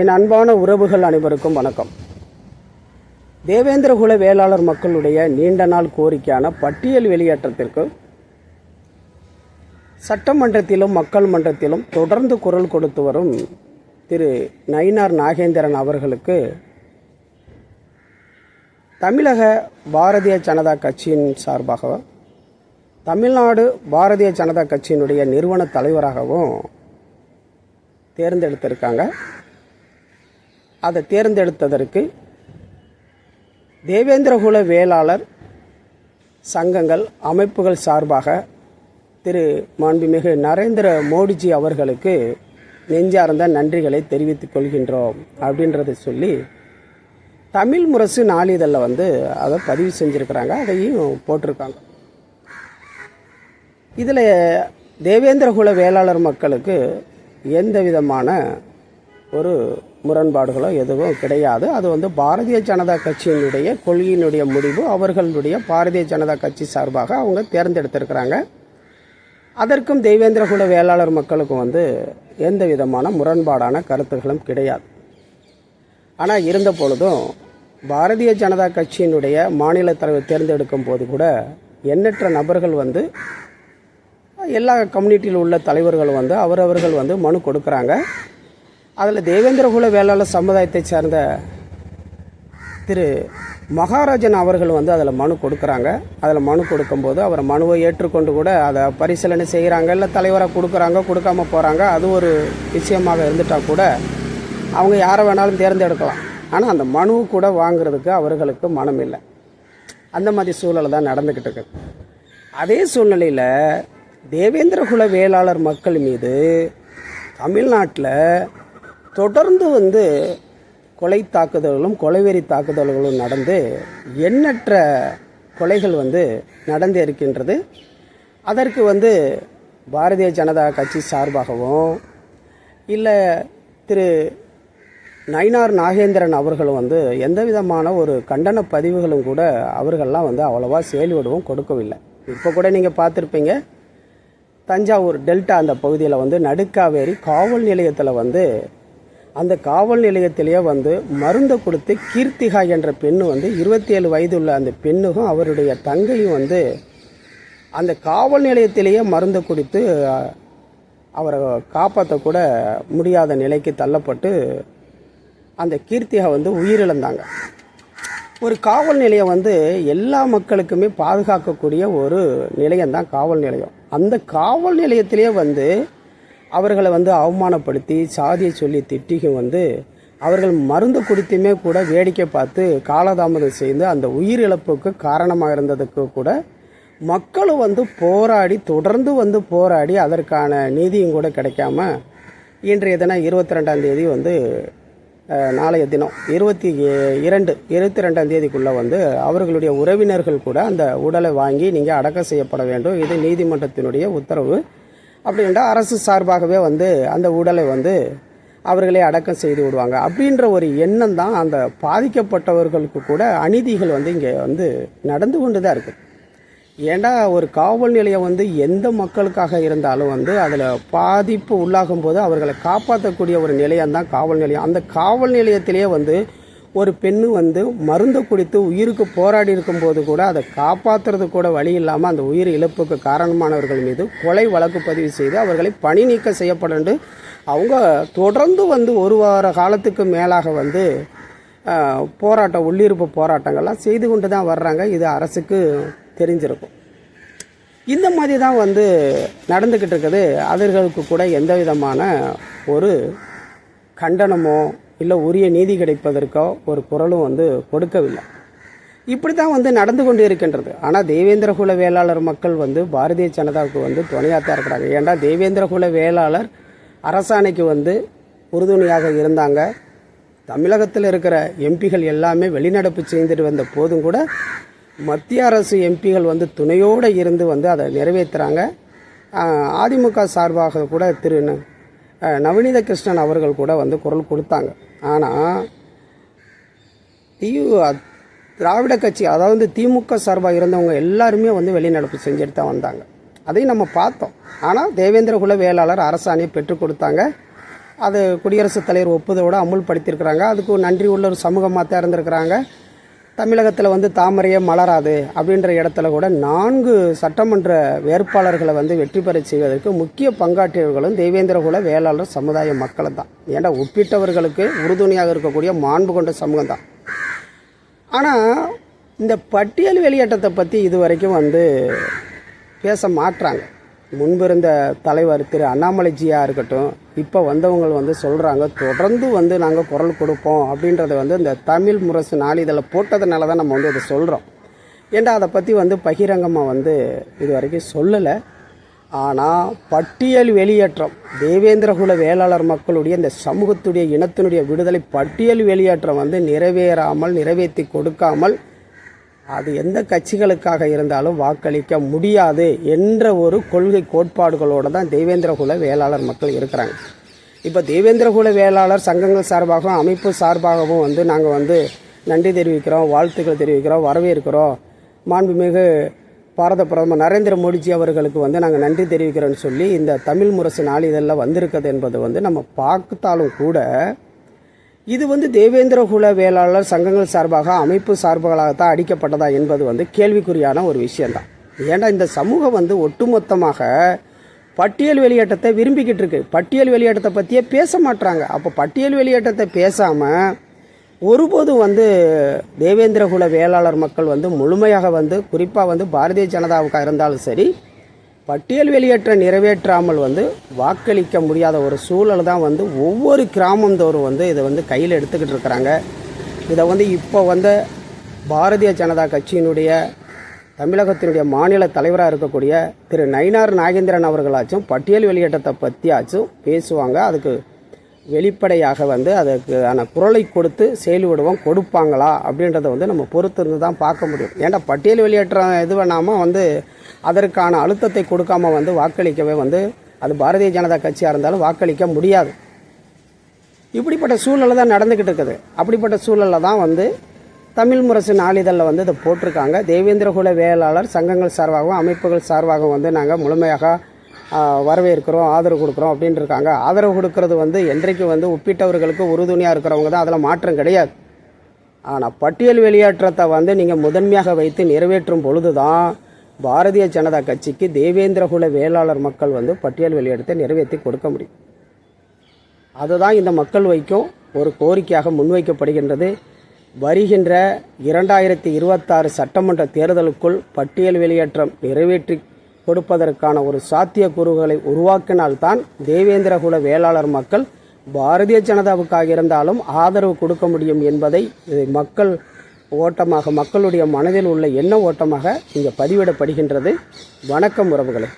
என் அன்பான உறவுகள் அனைவருக்கும் வணக்கம். தேவேந்திரகுல வேளாளர் மக்களுடைய நீண்ட நாள் கோரிக்கையான பட்டியல் வெளியேற்றத்திற்கு சட்டமன்றத்திலும் மக்கள் மன்றத்திலும் தொடர்ந்து குரல் கொடுத்து வரும் திரு நயினார் நாகேந்திரன் அவர்களுக்கு தமிழக பாரதிய ஜனதா கட்சியின் சார்பாக தமிழ்நாடு பாரதிய ஜனதா கட்சியினுடைய நிறுவன தலைவராகவும் தேர்ந்தெடுத்திருக்காங்க. அதை தேர்ந்தெடுத்ததற்கு தேவேந்திரகுல வேளாளர் சங்கங்கள் அமைப்புகள் சார்பாக திரு மாண்புமிகு நரேந்திர மோடிஜி அவர்களுக்கு நெஞ்சார்ந்த நன்றிகளை தெரிவித்துக் கொள்கின்றோம் அப்படின்றத சொல்லி தமிழ் முரசு நாளிதழில் வந்து அதை பதிவு செஞ்சுருக்கிறாங்க அதையும் போட்டிருக்காங்க. இதில் தேவேந்திரகுல வேளாளர் மக்களுக்கு எந்த விதமான ஒரு முரண்பாடுகளோ எதுவும் கிடையாது. அது வந்து பாரதிய ஜனதா கட்சியினுடைய கொள்கையினுடைய முடிவு அவர்களுடைய பாரதிய ஜனதா கட்சி சார்பாக அவங்க தேர்ந்தெடுத்திருக்கிறாங்க. அதற்கும் தெய்வேந்திரகுல வேளாளர் மக்களுக்கும் வந்து எந்த விதமான முரண்பாடான கருத்துகளும் கிடையாது. ஆனால் இருந்த பொழுதும் பாரதிய ஜனதா கட்சியினுடைய மாநில தலைவர் தேர்ந்தெடுக்கும் போது கூட எண்ணற்ற நபர்கள் வந்து எல்லா கம்யூனிட்டியில் உள்ள தலைவர்கள் வந்து அவரவர்கள் வந்து மனு கொடுக்குறாங்க. அதில் தேவேந்திரகுல வேளாளர் சமுதாயத்தை சேர்ந்த திரு மகாராஜன் அவர்கள் வந்து அதில் மனு கொடுக்குறாங்க. அதில் மனு கொடுக்கும்போது அவர் மனுவை ஏற்றுக்கொண்டு கூட அதை பரிசீலனை செய்கிறாங்க இல்லை தலைவராக கொடுக்குறாங்க கொடுக்காம போகிறாங்க அது ஒரு விஷயமாக இருந்துட்டால் கூட அவங்க யாரை வேணாலும் தேர்ந்தெடுக்கலாம். ஆனால் அந்த மனு கூட வாங்குறதுக்கு அவர்களுக்கு மனம் இல்லை. அந்த மாதிரி சூழல் தான் நடந்துக்கிட்டு இருக்கு. அதே சூழ்நிலையில் தேவேந்திரகுல வேளாளர் மக்கள் மீது தமிழ்நாட்டில் தொடர்ந்து வந்து கொலை தாக்குதல்களும் கொலைவெறி தாக்குதல்களும் நடந்து எண்ணற்ற கொலைகள் வந்து நடந்து இருக்கின்றது. அதற்கு வந்து பாரதிய ஜனதா கட்சி சார்பாகவும் இல்லை திரு நயினார் நாகேந்திரன் அவர்களும் வந்து எந்த விதமான ஒரு கண்டன பதிவுகளும் கூட அவர்கள்லாம் வந்து அவ்வளோவா செயல்படவும் கொடுக்கவில்லை. இப்போ கூட நீங்கள் பார்த்துருப்பீங்க தஞ்சாவூர் டெல்டா அந்த பகுதியில் வந்து நடுக்காவேரி காவல் நிலையத்தில் வந்து அந்த காவல் நிலையத்திலேயே வந்து மருந்தை கொடுத்து கீர்த்திகா என்ற பெண்ணு வந்து இருபத்தி ஏழு வயது உள்ள அந்த பெண்ணுக்கும் அவருடைய தங்கையும் வந்து அந்த காவல் நிலையத்திலேயே மருந்தை கொடுத்து அவரை காப்பாற்றக்கூட முடியாத நிலைக்கு தள்ளப்பட்டு அந்த கீர்த்திகா வந்து உயிரிழந்தாங்க. ஒரு காவல் நிலையம் வந்து எல்லா மக்களுக்குமே பாதுகாக்கக்கூடிய ஒரு நிலையம்தான் காவல் நிலையம். அந்த காவல் நிலையத்திலேயே வந்து அவர்களை வந்து அவமானப்படுத்தி சாதியை சொல்லி திட்டிகும் வந்து அவர்கள் மருந்து குடித்துமே கூட வேடிக்கை பார்த்து காலதாமதம் செய்து அந்த உயிரிழப்புக்கு காரணமாக இருந்ததுக்கு கூட மக்களும் வந்து போராடி தொடர்ந்து வந்து போராடி அதற்கான நீதியும் கூட கிடைக்காம இன்றைய தினம் இருபத்தி ரெண்டாம் தேதி வந்து நாளைய தினம் இருபத்தி இரண்டு இருபத்தி ரெண்டாம் தேதிக்குள்ளே வந்து அவர்களுடைய உறவினர்கள் கூட அந்த உடலை வாங்கி நீங்கள் அடக்கம் செய்யப்பட வேண்டும். இது நீதிமன்றத்தினுடைய உத்தரவு. அப்படின்ட்டு அரசு சார்பாகவே வந்து அந்த உடலை வந்து அவர்களே அடக்கம் செய்து விடுவாங்க. அப்படின்ற ஒரு எண்ணம் தான் அந்த பாதிக்கப்பட்டவர்களுக்கு கூட அநீதிகள் வந்து இங்கே வந்து நடந்து கொண்டு தான் இருக்குது ஏண்டா ஒரு காவல் நிலையம் வந்து எந்த மக்களுக்காக இருந்தாலும் வந்து அதில் பாதிப்பு உள்ளாகும் போது அவர்களை காப்பாற்றக்கூடிய ஒரு நிலையம் தான் காவல் நிலையம். அந்த காவல் நிலையத்திலேயே வந்து ஒரு பெண்ணு வந்து மருந்து குடித்து உயிருக்கு போராடி இருக்கும்போது கூட அதை காப்பாற்றுறது கூட வழி இல்லாமல் அந்த உயிர் இழப்புக்கு காரணமானவர்கள் மீது கொலை வழக்கு பதிவு செய்து அவர்களை பணி நீக்கம் செய்யப்படண்டு. அவங்க தொடர்ந்து வந்து ஒரு வார காலத்துக்கு மேலாக வந்து போராட்டம் உள்ளிருப்பு போராட்டங்கள்லாம் செய்து கொண்டு தான் வர்றாங்க. இது அரசுக்கு தெரிஞ்சிருக்கும். இந்த மாதிரி தான் வந்து நடந்துக்கிட்டு இருக்குது. அவர்களுக்கு கூட எந்த விதமான ஒரு கண்டனமோ இல்லை உரிய நீதி கிடைப்பதற்கோ ஒரு குரலும் வந்து கொடுக்கவில்லை. இப்படி தான் வந்து நடந்து கொண்டு இருக்கின்றது. ஆனால் தேவேந்திரகுல வேளாளர் மக்கள் வந்து பாரதிய ஜனதாவுக்கு வந்து துணையாக தான் இருக்கிறாங்க. ஏன்டா தேவேந்திரகுல வேளாளர் அரசாணைக்கு வந்து உறுதுணையாக இருந்தாங்க. தமிழகத்தில் இருக்கிற எம்பிகள் எல்லாமே வெளிநடப்பு செய்துட்டு வந்த போதும் கூட மத்திய அரசு எம்பிகள் வந்து துணையோடு இருந்து வந்து அதை நிறைவேற்றுறாங்க அதிமுக சார்பாக கூட திரு நவநீத கிருஷ்ணன் அவர்கள் கூட வந்து குரல் கொடுத்தாங்க. ஆனால் ஐயோ திராவிட கட்சி அதாவது திமுக சார்பாக இருந்தவங்க எல்லாருமே வந்து வெளிநடப்பு செஞ்சுட்டு தான் வந்தாங்க. அதையும் நம்ம பார்த்தோம். ஆனால் தேவேந்திரகுல வேளாளர் அரசாணையை பெற்றுக் கொடுத்தாங்க. அது குடியரசுத் தலைவர் ஒப்புதோடு அமுல்படுத்தியிருக்கிறாங்க. அதுக்கு நன்றி உள்ள ஒரு சமூகமாக தான் இருந்திருக்கிறாங்க தமிழகத்தில் வந்து தாமரையே மலராது அப்படின்ற இடத்துல கூட நான்கு சட்டமன்ற வேட்பாளர்களை வந்து வெற்றி பெற செய்வதற்கு முக்கிய பங்காற்றியவர்களும் தெய்வேந்திரகுல வேளாளர் சமுதாய மக்களும் தான். ஏன்னா ஒப்பிட்டவர்களுக்கு உறுதுணையாக இருக்கக்கூடிய மாண்பு கொண்ட சமூகம் தான். ஆனால் இந்த பட்டியல் வெளியேற்றத்தை பற்றி இது வரைக்கும் வந்து பேச மாட்டுறாங்க முன்பிருந்த தலைவர் திரு அண்ணாமலைஜியாக இருக்கட்டும் இப்போ வந்தவங்க வந்து சொல்கிறாங்க தொடர்ந்து வந்து நாங்கள் குரல் கொடுப்போம் அப்படின்றத வந்து இந்த தமிழ் முரசு நாளிதழில் போட்டதுனால தான் நம்ம வந்து அதை சொல்கிறோம் ஏன்டா அதை பற்றி வந்து பகிரங்கமாக வந்து இது வரைக்கும் சொல்லலை. ஆனால் பட்டியல் வெளியேற்றம் தேவேந்திரகுல வேளாளர் மக்களுடைய இந்த சமூகத்துடைய இனத்தினுடைய விடுதலை பட்டியல் வெளியேற்றம் வந்து நிறைவேறாமல் நிறைவேற்றி கொடுக்காமல் அது எந்த கட்சிகளுக்காக இருந்தாலும் வாக்களிக்க முடியாது என்ற ஒரு கொள்கை கோட்பாடுகளோடு தான் தேவேந்திரகுல வேளாளர் மக்கள் இருக்கிறாங்க. இப்போ தேவேந்திரகுல வேளாளர் சங்கங்கள் சார்பாகவும் அமைப்பு சார்பாகவும் வந்து நாங்கள் வந்து நன்றி தெரிவிக்கிறோம் வாழ்த்துக்கள் தெரிவிக்கிறோம் வரவேற்கிறோம். மாண்புமிகு பாரத பிரதமர் நரேந்திர மோடிஜி அவர்களுக்கு வந்து நாங்கள் நன்றி தெரிவிக்கிறோன்னு சொல்லி இந்த தமிழ் முரசு நாளிதழில் வந்திருக்கிறது என்பது வந்து நம்ம பார்த்தாலும் கூட இது வந்து தேவேந்திரகுல வேளாளர் சங்கங்கள் சார்பாக அமைப்பு சார்புகளாகத்தான் அடிக்கப்பட்டதா என்பது வந்து கேள்விக்குறியான ஒரு விஷயம்தான். ஏன்னா இந்த சமூகம் வந்து ஒட்டுமொத்தமாக பட்டியல் வெளியேற்றத்தை விரும்பிக்கிட்டு இருக்கு. பட்டியல் வெளியேற்றத்தை பற்றியே பேச மாட்டாங்க அப்போ பட்டியல் வெளியேற்றத்தை பேசாமல் ஒருபோதும் வந்து தேவேந்திரகுல வேளாளர் மக்கள் வந்து முழுமையாக வந்து குறிப்பாக வந்து பாரதிய ஜனதாவுக்காக இருந்தாலும் சரி பட்டியல் வெளியேற்ற நிறைவேற்றாமல் வந்து வாக்களிக்க முடியாத ஒரு சூழல் தான் வந்து ஒவ்வொரு கிராமந்தோறும் வந்து இதை வந்து கையில் எடுத்துக்கிட்டு இருக்கிறாங்க. இதை வந்து இப்போ வந்து பாரதிய ஜனதா கட்சியினுடைய தமிழகத்தினுடைய மாநில தலைவராக இருக்கக்கூடிய திரு நயினார் நாகேந்திரன் அவர்களாச்சும் பட்டியல் வெளியேற்றத்தை பற்றியாச்சும் பேசுவாங்க. அதுக்கு வெளிப்படையாக வந்து அதுக்கான குரலை கொடுத்து செயல்படுவோம் கொடுப்பாங்களா அப்படின்றத வந்து நம்ம பொறுத்திருந்து தான் பார்க்க முடியும். ஏன்னா பட்டியல் வெளியேற்றம் இது வேணாமல் வந்து அதற்கான அழுத்தத்தை கொடுக்காம வந்து வாக்களிக்கவே வந்து அது பாரதிய ஜனதா கட்சியாக இருந்தாலும் வாக்களிக்க முடியாது. இப்படிப்பட்ட சூழ்நிலை தான் நடந்துக்கிட்டு இருக்குது. அப்படிப்பட்ட சூழலில் தான் வந்து தமிழ் முரசு நாளிதழில் வந்து இதை போட்டிருக்காங்க. தேவேந்திரகுல வேளாளர் சங்கங்கள் சார்பாகவும் அமைப்புகள் சார்பாகவும் வந்து நாங்கள் முழுமையாக வரவேற்கிறோம் ஆதரவு கொடுக்குறோம் அப்படின்னு இருக்காங்க ஆதரவு கொடுக்கறது வந்து என்றைக்கு வந்து ஒப்பிட்டவர்களுக்கு உறுதுணையாக இருக்கிறவங்க தான். அதில் மாற்றம் கிடையாது. ஆனால் பட்டியல் வெளியேற்றத்தை வந்து நீங்கள் முதன்மையாக வைத்து நிறைவேற்றும் பொழுது தான் பாரதிய ஜனதா கட்சிக்கு தேவேந்திரகுல வேளாளர் மக்கள் வந்து பட்டியல் வெளியேற்றத்தை நிறைவேற்றி கொடுக்க முடியும். அதுதான் இந்த மக்கள் வைக்கும் ஒரு கோரிக்கையாக முன்வைக்கப்படுகின்றது. வருகின்ற இரண்டாயிரத்தி இருபத்தாறு சட்டமன்ற தேர்தலுக்குள் பட்டியல் வெளியேற்றம் நிறைவேற்றி கொடுப்பதற்கான ஒரு சாத்தியக்கூறுகளை உருவாக்கினால்தான் தேவேந்திரகுல வேளாளர் மக்கள் பாரதிய ஜனதாவுக்காக இருந்தாலும் ஆதரவு கொடுக்க முடியும் என்பதை இதை மக்கள் ஓட்டமாக மக்களுடைய மனதில் உள்ள எண்ண ஓட்டமாக இங்கே பதிவிடப்படுகின்றது. வணக்கம் உறவுகளே.